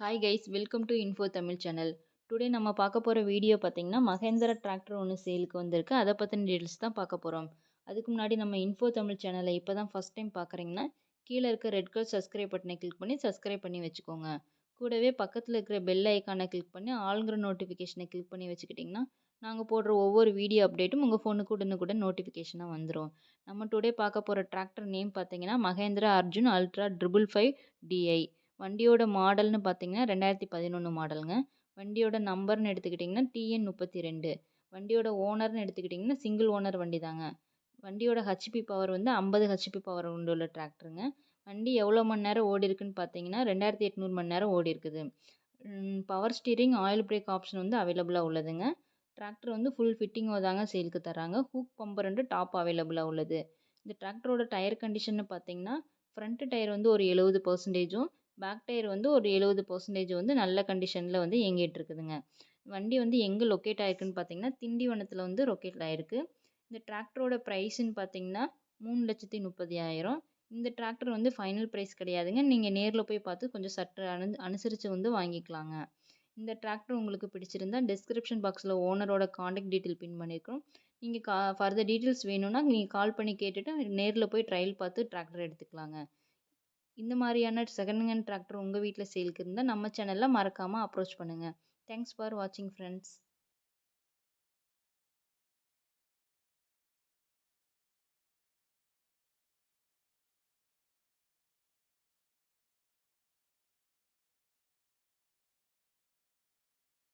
Hi guys welcome to info Tamil channel today நம்ம பார்க்க போகிற வீடியோ பார்த்தீங்கன்னா மகேந்திரா டிராக்டர் ஒன்று சேலுக்கு வந்திருக்கு. அதை பற்றின டீட்டெயில்ஸ் தான் பார்க்க போகிறோம் அதுக்கு முன்னாடி நம்ம இன்ஃபோ தமிழ் சேனலை இப்போ தான் ஃபஸ்ட் டைம் பார்க்குறீங்கன்னா கீழே இருக்க ரெட் கலர் சப்ஸ்கிரைப் பட்டனை கிளிக் பண்ணி சப்ஸ்கிரைப் பண்ணி வச்சுக்கோங்க. கூடவே பக்கத்தில் இருக்கிற பெல் ஐக்கானை கிளிக் பண்ணி ஆளுங்கிற நோட்டிஃபிகேஷனை கிளிக் பண்ணி வச்சுக்கிட்டிங்கன்னா நாங்கள் போடுற ஒவ்வொரு வீடியோ அப்டேட்டும் உங்கள் ஃபோனுக்கு உடனுக்குடன் நோட்டிஃபிகேஷனாக வந்துடும் நம்ம டுடே பார்க்க போகிற டிராக்டர் நேம் பார்த்தீங்கன்னா Mahindra Arjun ultra triple five DI வண்டியோட மாடல்னு பார்த்தீங்கன்னா ரெண்டாயிரத்தி பதினொன்று மாடலுங்க. வண்டியோட நம்பர்னு எடுத்துக்கிட்டிங்கன்னா டிஎன் முப்பத்தி ரெண்டு. வண்டியோட ஓனர்னு எடுத்துக்கிட்டிங்கன்னா சிங்கிள் ஓனர் வண்டி தாங்க வண்டியோட ஹெச்பி பவர் வந்து ஐம்பது ஹெச்பி பவர் உள்ள டிராக்டருங்க வண்டி எவ்வளோ மணி நேரம் ஓடி இருக்குன்னு பார்த்தீங்கன்னா ரெண்டாயிரத்தி எட்நூறு மணி நேரம் ஓடி இருக்குது. Power steering oil brake option வந்து அவைலபிளாக உள்ளதுங்க. டிராக்டர் வந்து ஃபுல் ஃபிட்டிங்கோ தாங்க சேலுக்கு தராங்க ஹூக் பம்பர் ரெண்டு டாப் அவைலபிளாக உள்ளது. இந்த டிராக்டரோட டயர் கண்டிஷன்னு பார்த்தீங்கன்னா ஃப்ரண்ட்டு டயர் வந்து ஒரு எழுபது பர்சன்டேஜும் பேக் டயர் வந்து ஒரு எழுபது பர்சன்டேஜ் வந்து நல்ல கண்டிஷனில் வந்து இயங்கிட்டுருக்குதுங்க வண்டி வந்து எங்கே லொக்கேட் ஆகிருக்குன்னு பார்த்தீங்கன்னா திண்டிவனத்தில் வந்து லொக்கேட் ஆகிருக்கு இந்த டிராக்டரோட ப்ரைஸுன்னு பார்த்தீங்கன்னா மூணு லட்சத்தி முப்பதாயிரம் இந்த டிராக்டர் வந்து ஃபைனல் ப்ரைஸ் கிடையாதுங்க. நீங்கள் நேரில் போய் பார்த்து கொஞ்சம் சற்று அனு அனுசரித்து வந்து வாங்கிக்கலாங்க. இந்த டிராக்டர் உங்களுக்கு பிடிச்சிருந்தா டிஸ்கிரிப்ஷன் பாக்ஸில் ஓனரோட காண்டாக்ட் டீட்டெயில் பின் பண்ணியிருக்கோம் நீங்கள் கா ஃபர்தர் டீட்டெயில்ஸ் வேணும்னா நீங்கள் கால் பண்ணி கேட்டுவிட்டு நேரில் போய் ட்ரையல் பார்த்து டிராக்டர் எடுத்துக்கலாங்க. இந்த மாதிரியான செகண்ட் ஹேண்ட் டிராக்டர் உங்கள் வீட்டில் சேலுக்கு இருந்தால் நம்ம சேனலில் மறக்காமல் அப்ரோச் பண்ணுங்கள் தேங்க்ஸ் ஃபார் வாட்சிங் ஃப்ரெண்ட்ஸ்